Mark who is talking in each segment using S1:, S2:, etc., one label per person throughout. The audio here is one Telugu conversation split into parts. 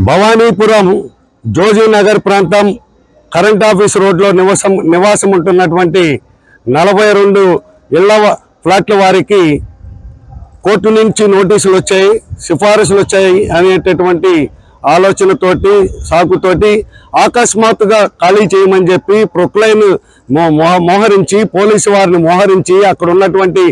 S1: భవానీపురం జోజీనగర్ ప్రాంతం కరెంట్ ఆఫీస్ రోడ్లో నివాసం నివాసం ఉంటున్నటువంటి నలభై రెండు ఇళ్ళ ఫ్లాట్ల వారికి కోర్టు నుంచి నోటీసులు వచ్చాయి సిఫారసులు వచ్చాయి అనేటటువంటి ఆలోచనతోటి సాకుతోటి అకస్మాత్తుగా ఖాళీ చేయమని చెప్పి ప్రొక్లైన్ మోహరించి పోలీసు వారిని మోహరించి అక్కడ ఉన్నటువంటి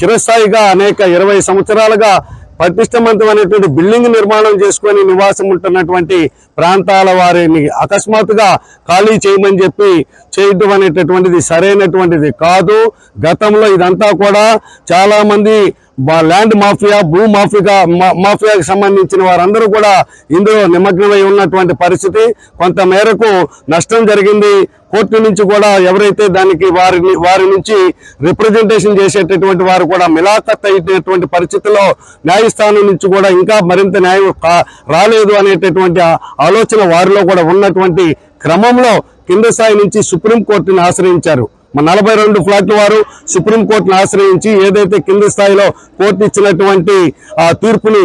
S1: చిరస్థాయిగా అనేక ఇరవై సంవత్సరాలుగా పటిష్టవంతమైనటువంటి బిల్డింగ్ నిర్మాణం చేసుకొని నివాసం ఉంటున్నటువంటి ప్రాంతాల వారిని అకస్మాత్తుగా ఖాళీ చేయమని చెప్పి చేయడం అనేటటువంటిది సరైనటువంటిది కాదు. గతంలో ఇదంతా కూడా చాలామంది ల్యాండ్ మాఫియా భూ మాఫియా మా- మాఫియాకి సంబంధించిన వారందరూ కూడా ఇందులో నిమగ్నమై ఉన్నటువంటి పరిస్థితి. కొంత మేరకు నష్టం జరిగింది. కోర్టు నుంచి కూడా ఎవరైతే దానికి వారిని వారి నుంచి రిప్రజెంటేషన్ చేసేటటువంటి వారు కూడా మిలాఖత్ అయినటువంటి పరిస్థితుల్లో న్యాయస్థానం నుంచి కూడా ఇంకా మరింత న్యాయం రాలేదు అనేటటువంటి ఆలోచన వారిలో కూడా ఉన్నటువంటి క్రమంలో కింద స్థాయి నుంచి సుప్రీంకోర్టుని ఆశ్రయించారు. మన నలభై రెండు ఫ్లాట్ల వారు సుప్రీంకోర్టును ఆశ్రయించి ఏదైతే కింది స్థాయిలో కోర్టు ఇచ్చినటువంటి ఆ తీర్పుని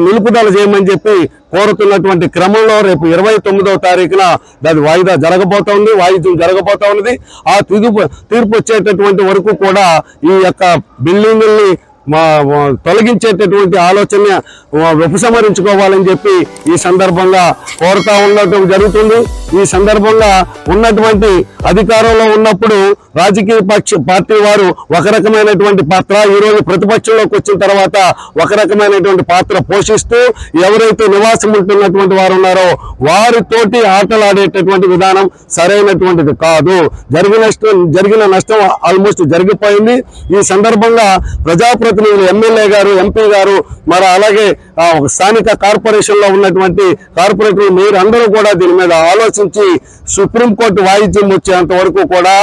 S1: నిలుపుదల చేయమని చెప్పి కోరుతున్నటువంటి క్రమంలో రేపు ఇరవై తొమ్మిదవ తారీఖున దాని వాయిదా జరగబోతా ఉంది వాయిద్యం జరగబోతా ఉన్నది ఆ తీర్పు తీర్పు వచ్చేటటువంటి వరకు కూడా ఈ యొక్క బిల్డింగుల్ని తొలగించేటటువంటి ఆలోచన ఉపసంహరించుకోవాలని చెప్పి ఈ సందర్భంగా కోరుతా ఉండటం జరుగుతుంది. ఈ సందర్భంగా ఉన్నటువంటి అధికారంలో ఉన్నప్పుడు రాజకీయ పక్ష పార్టీ వారు ఒక రకమైనటువంటి పాత్ర ఈ రోజు ప్రతిపక్షంలోకి వచ్చిన తర్వాత ఒక రకమైనటువంటి పాత్ర పోషిస్తూ ఎవరైతే నివాసం ఉంటున్నటువంటి వారు ఉన్నారో వారితోటి ఆటలాడేటటువంటి విధానం సరైనటువంటిది కాదు. జరిగిన నష్టం జరిగిన నష్టం ఆల్మోస్ట్ జరిగిపోయింది. ఈ సందర్భంగా ప్రజాప్రతినిధులు ఎమ్మెల్యే గారు ఎంపీ గారు మరి అలాగే స్థానిక కార్పొరేషన్లో ఉన్నటువంటి కార్పొరేటర్లు మీరు అందరూ కూడా దీని మీద ఆలోచించి సుప్రీంకోర్టు వాయిద్యం వచ్చేంత వరకు కూడా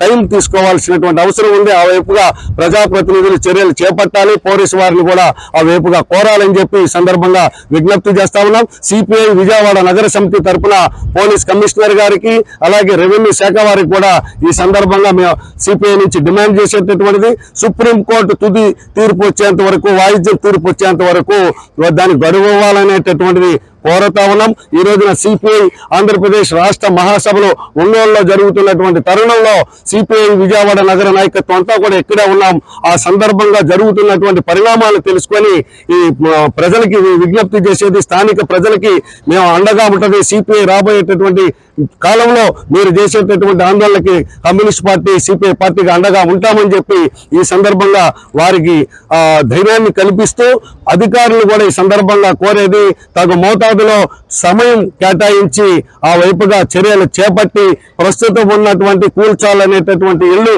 S1: టైం తీసుకోవాల్సినటువంటి అవసరం ఉంది. ఆ వైపుగా ప్రజాప్రతినిధులు చర్యలు చేపట్టాలి. పోలీసు వారిని కూడా ఆ వైపుగా కోరాలని చెప్పి ఈ సందర్భంగా విజ్ఞప్తి చేస్తా ఉన్నాం. సిపిఐ విజయవాడ నగర సమితి తరఫున పోలీస్ కమిషనర్ గారికి అలాగే రెవెన్యూ శాఖ వారికి కూడా ఈ సందర్భంగా మేము సిపిఐ నుంచి డిమాండ్ చేసేటటువంటిది. సుప్రీంకోర్టు తుది తీర్పు వచ్చేంత వరకు వాయిద్యం తీర్పు వచ్చేంత వరకు దానికి గడువు ఇవ్వాలనేటటువంటిది కోరుతా ఉన్నాం ఈ రోజున సిపిఐ ఆంధ్రప్రదేశ్ రాష్ట్ర మహాసభలో ఒంగోలులో జరుగుతున్నటువంటి తరుణంలో సిపిఐ విజయవాడ నగర నాయకత్వం అంతా కూడా ఎక్కడే ఉన్నాం. ఆ సందర్భంగా జరుగుతున్నటువంటి పరిణామాలు తెలుసుకొని ఈ ప్రజలకి విజ్ఞప్తి చేసేది స్థానిక ప్రజలకి మేము అండగా ఉంటుంది. సిపిఐ రాబోయేటటువంటి కాలంలో మీరు చేసేటటువంటి ఆందోళనకి కమ్యూనిస్ట్ పార్టీ సిపిఐ పార్టీకి అండగా ఉంటామని చెప్పి ఈ సందర్భంగా వారికి ధైర్యాన్ని కల్పిస్తూ అధికారులు కూడా ఈ సందర్భంగా కోరేది తగు హైదరాబాద్లో సమయం కేటాయించి ఆ వైపుగా చర్యలు చేపట్టి ప్రస్తుతం ఉన్నటువంటి కూల్చాలనేటటువంటి ఇల్లు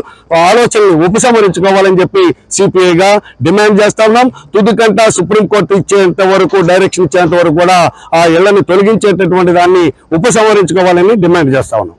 S1: ఆలోచనలు ఉపసంహరించుకోవాలని చెప్పి సిపిఐగా డిమాండ్ చేస్తా ఉన్నాం. తుదికంట సుప్రీంకోర్టు ఇచ్చేంత వరకు డైరెక్షన్ ఇచ్చేంత వరకు కూడా ఆ ఇళ్ళను తొలగించేటటువంటి దాన్ని ఉపసంహరించుకోవాలని డిమాండ్ చేస్తా ఉన్నాం.